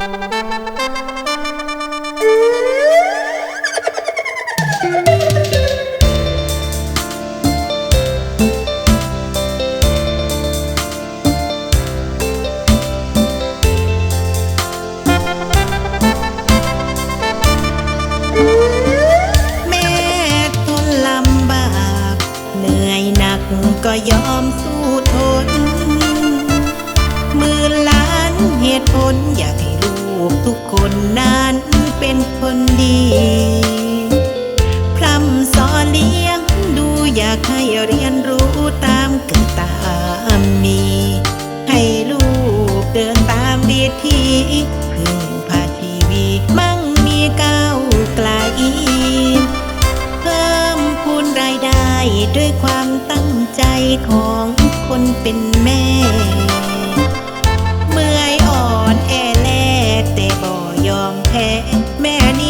แม่ทนลำบากเหนื่อยหนักก็ยอมสู้ทน มื่นล้านเหตุผลอยากใเรียนรู้ตามเกิดตามมี ให้ลูกเดินตามดีที่พึ่งพาชีวิตมั่งมีก้าวไกลเพิ่มพูนรายได้ด้วยความตั้งใจของคนเป็นแม่เมื่อยอ่อนแอแลกแต่บ่ยอมแพ้แม่นี้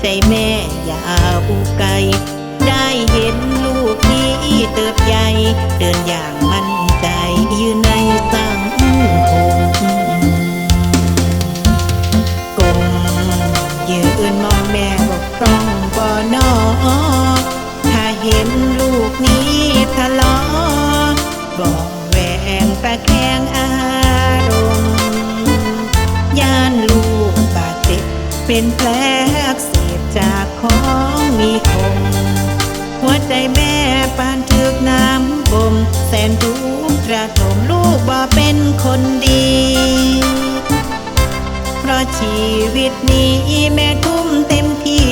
ใจแม่อย่าอุไกลได้เห็นลูกนี้เติบใหญ่เดินอย่างมั่นใจยืนในสังคมกลมยืนมองแม่บกพร่องบ่นอถ้าเห็นลูกนี้ทะเลาะบอกแหวงตะแคงอารมณ์ย่านลูกบาดเจ็บเป็นแผล คนดี เพราะชีวิตนี้แม่ทุ่มเต็มที่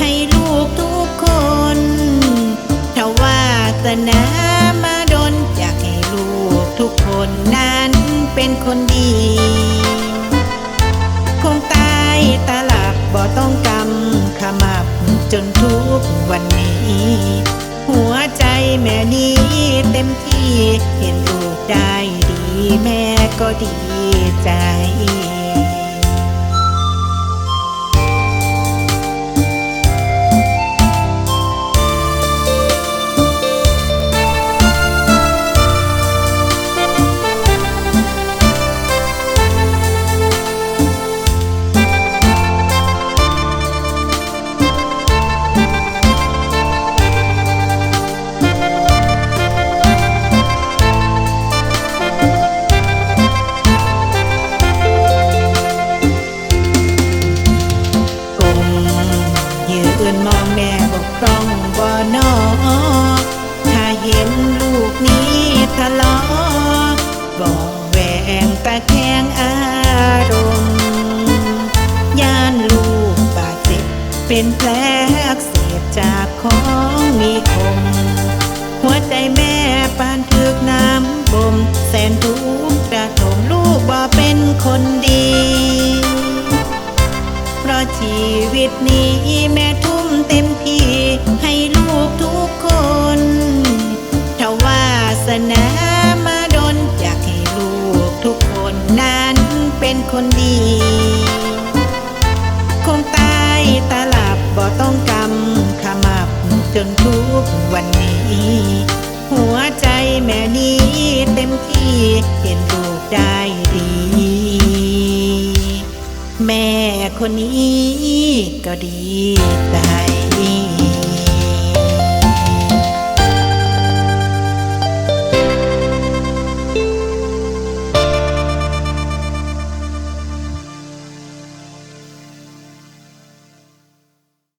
ให้ลูกทุกคนถ้าวาสนามาดนอยากให้ลูกทุกคนนั้นเป็นคนดี คงตายตาหลับบ่ต้องกำขมับจนทุกวันนี้ หัวใจแม่นี้เต็มที่เห็นลูกได้ แม่ก็ดีใจ ห็นลูกนี้ทะเลาะบอกแหวงตะแคงอารมณ์ย่านลูกบาดเจ็บเป็นแผลอักเสบจากของมีคม หัวใจแม่ปานถึกน้ำบ่มแสนทุกข์ระทมลูกบ่เป็นคนดี เพราะชีวิตนี้แม่ทุ่มเต็มที่ให้ลูกทุกคน สนามาดนอยากให้ลูกทุกคนนั้นเป็นคนดี คงตายตาหลับบ่ต้องกำขมับจนทุกวันนี้ หัวใจแม่นี้เต็มที่เห็นลูกได้ดี แม่คนนี้ก็ดีใจ